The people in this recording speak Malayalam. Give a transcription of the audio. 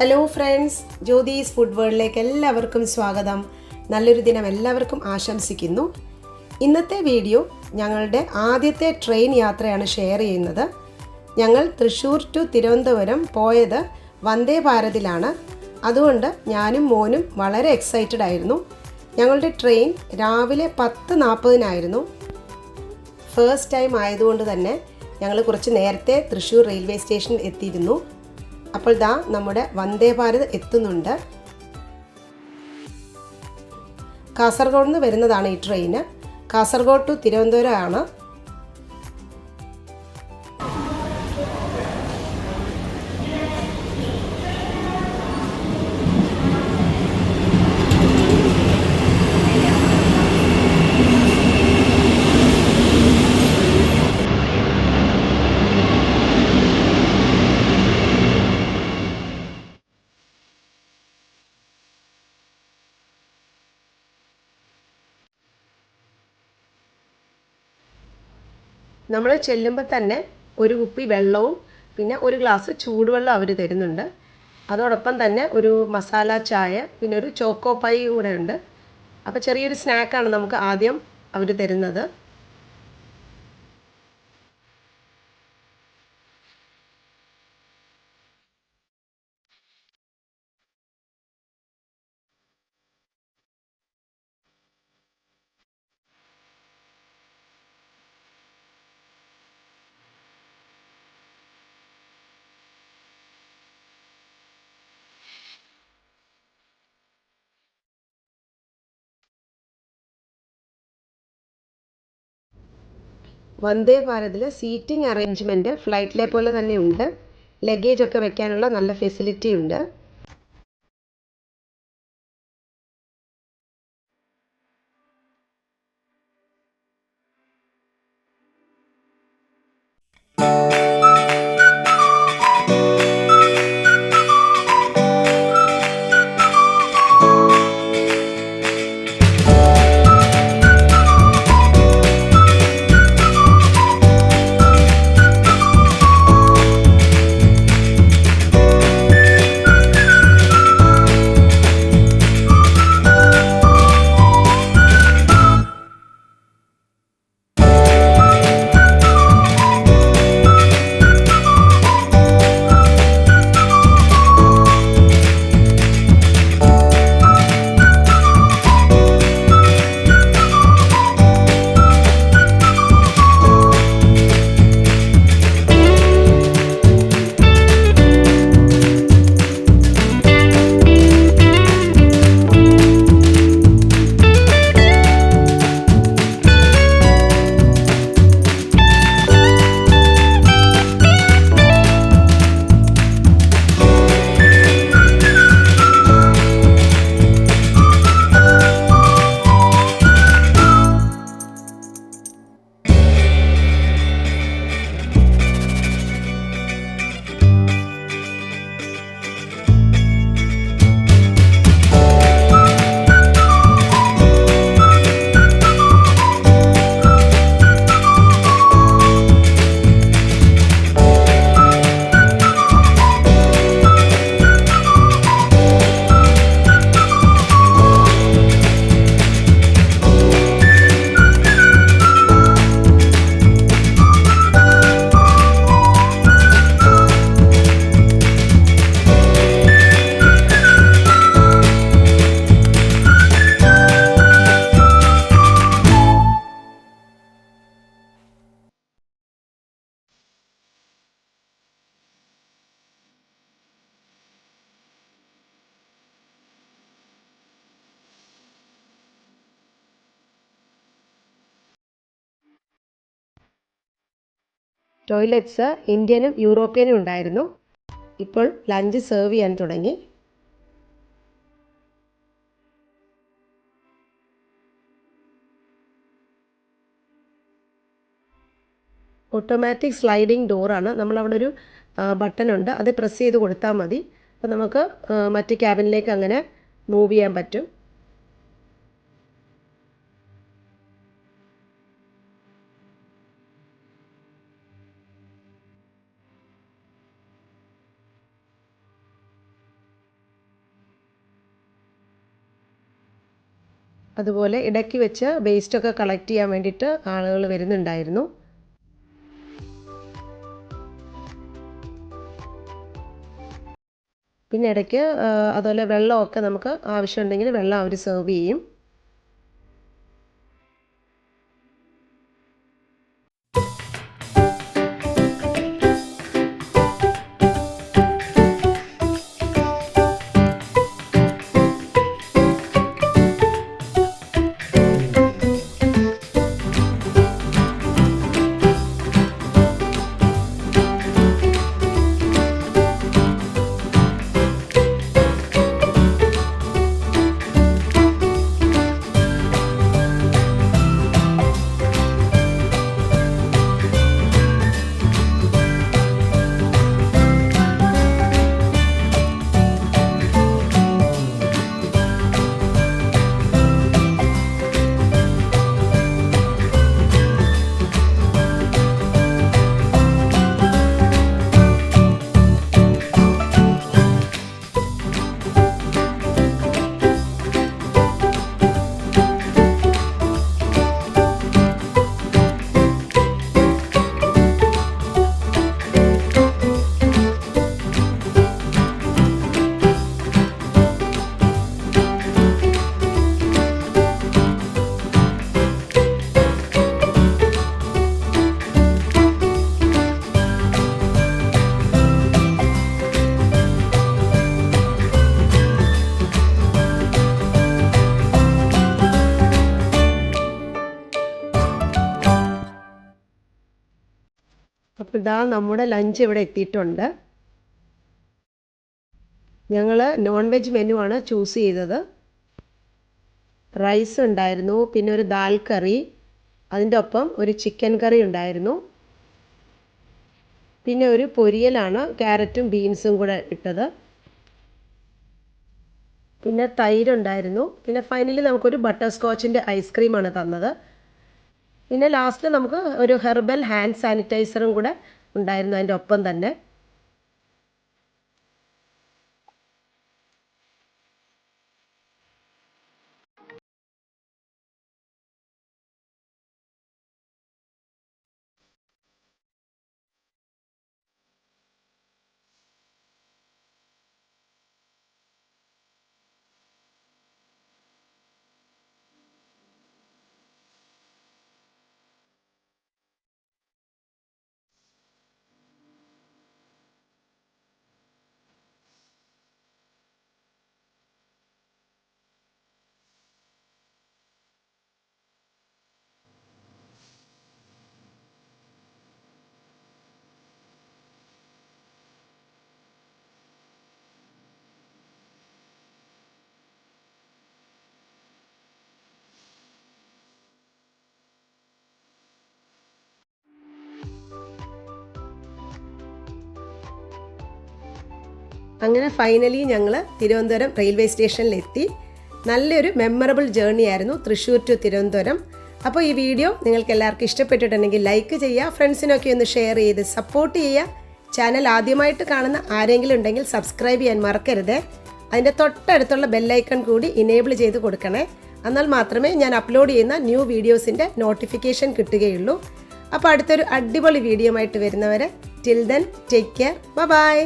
ഹലോ ഫ്രണ്ട്സ് ജ്യോതിസ് ഫുഡ് വേൾഡിലേക്ക് എല്ലാവർക്കും സ്വാഗതം. നല്ലൊരു ദിനം എല്ലാവർക്കും ആശംസിക്കുന്നു. ഇന്നത്തെ വീഡിയോ ഞങ്ങളുടെ ആദ്യത്തെ ട്രെയിൻ യാത്രയാണ് ഷെയർ ചെയ്യുന്നത്. ഞങ്ങൾ തൃശ്ശൂർ ടു തിരുവനന്തപുരം പോയത് വന്ദേ ഭാരതിലാണ്. അതുകൊണ്ട് ഞാനും മോനും വളരെ എക്സൈറ്റഡ് ആയിരുന്നു. ഞങ്ങളുടെ ട്രെയിൻ രാവിലെ പത്ത് നാൽപ്പതിനായിരുന്നു. ഫേസ്റ്റ് ടൈം ആയതുകൊണ്ട് തന്നെ ഞങ്ങൾ കുറച്ച് നേരത്തെ തൃശ്ശൂർ റെയിൽവേ സ്റ്റേഷനിൽ എത്തിയിരുന്നു. അപ്പോൾ ദാ നമ്മുടെ വന്ദേ ഭാരത് എത്തുന്നുണ്ട്. കാസർഗോഡ് നിന്ന് വരുന്നതാണ് ഈ ട്രെയിന്. കാസർഗോഡ് ടു തിരുവനന്തപുരം നമ്മൾ ചെല്ലുമ്പോൾ തന്നെ ഒരു കുപ്പി വെള്ളവും പിന്നെ ഒരു ഗ്ലാസ് ചൂടുവെള്ളം അവർ തരുന്നുണ്ട്. അതോടൊപ്പം തന്നെ ഒരു മസാല ചായ പിന്നെ ഒരു ചോക്കോ പൈ കൂടെ ഉണ്ട്. അപ്പോൾ ചെറിയൊരു സ്നാക്കാണ് നമുക്ക് ആദ്യം അവർ തരുന്നത്. വന്ദേ ഭാരതിൽ സീറ്റിംഗ് അറേഞ്ച്മെന്റ് ഫ്ലൈറ്റിലെ പോലെ തന്നെ ഉണ്ട് ലഗേജ് ഒക്കെ വെക്കാനുള്ള നല്ല ഫെസിലിറ്റി ഉണ്ട്. ടോയ്ലറ്റ്സ് ഇന്ത്യനും യൂറോപ്യനും ഉണ്ടായിരുന്നു. ഇപ്പോൾ ലഞ്ച് സെർവ് ചെയ്യാൻ തുടങ്ങി. ഓട്ടോമാറ്റിക് സ്ലൈഡിങ് ഡോറാണ്. നമ്മളവിടെ ഒരു ബട്ടൺ ഉണ്ട് അത് പ്രസ് ചെയ്ത് കൊടുത്താൽ മതി. അപ്പോൾ നമുക്ക് മറ്റ് ക്യാബിനിലേക്ക് അങ്ങനെ മൂവ് ചെയ്യാൻ പറ്റും. അതുപോലെ ഇടയ്ക്ക് വെച്ച് വേസ്റ്റൊക്കെ കളക്ട് ചെയ്യാൻ വേണ്ടിയിട്ട് ആളുകൾ വരുന്നുണ്ടായിരുന്നു. പിന്നെ ഇടയ്ക്ക് അതുപോലെ വെള്ളമൊക്കെ നമുക്ക് ആവശ്യമുണ്ടെങ്കിൽ വെള്ളം അവർ സെർവ് ചെയ്യും. ഇതാ നമ്മുടെ ലഞ്ച് ഇവിടെ എത്തിയിട്ടുണ്ട്. ഞങ്ങൾ നോൺ വെജ് മെനു ആണ് ചൂസ് ചെയ്തത്. റൈസ് ഉണ്ടായിരുന്നു പിന്നെ ഒരു ദാൽ കറി അതിന്റെ ഒപ്പം ഒരു ചിക്കൻ കറി ഉണ്ടായിരുന്നു. പിന്നെ ഒരു പൊരിയലാണ് ക്യാരറ്റും ബീൻസും കൂടെ ഇട്ടത്. പിന്നെ തൈരുണ്ടായിരുന്നു പിന്നെ ഫൈനലി നമുക്കൊരു ബട്ടർ സ്കോച്ചിന്റെ ഐസ്ക്രീമാണ് തന്നത്. പിന്നെ ലാസ്റ്റ് നമുക്ക് ഒരു ഹെർബൽ ഹാൻഡ് സാനിറ്റൈസറും കൂടെ ഉണ്ടായിരുന്നു അതിന്റെ ഒപ്പം തന്നെ. അങ്ങനെ ഫൈനലി ഞങ്ങൾ തിരുവനന്തപുരം റെയിൽവേ സ്റ്റേഷനിലെത്തി നല്ലൊരു മെമ്മറബിൾ ജേർണി ആയിരുന്നു തൃശ്ശൂർ ടു തിരുവനന്തപുരം. അപ്പോൾ ഈ വീഡിയോ നിങ്ങൾക്ക് എല്ലാവർക്കും ഇഷ്ടപ്പെട്ടിട്ടുണ്ടെങ്കിൽ ലൈക്ക് ചെയ്യുക ഫ്രണ്ട്സിനൊക്കെ ഒന്ന് ഷെയർ ചെയ്ത് സപ്പോർട്ട് ചെയ്യുക. ചാനൽ ആദ്യമായിട്ട് കാണുന്ന ആരെങ്കിലും ഉണ്ടെങ്കിൽ സബ്സ്ക്രൈബ് ചെയ്യാൻ മറക്കരുത്. അതിന്റെ തൊട്ടടുത്തുള്ള ബെല്ലൈക്കൺ കൂടി ഇനേബിൾ ചെയ്ത് കൊടുക്കണേ. എന്നാൽ മാത്രമേ ഞാൻ അപ്ലോഡ് ചെയ്യുന്ന ന്യൂ വീഡിയോസിന്റെ നോട്ടിഫിക്കേഷൻ കിട്ടുകയുള്ളൂ. അപ്പോൾ അടുത്തൊരു അടിപൊളി വീഡിയോ ആയിട്ട് വരുന്നവരെ till then take care bye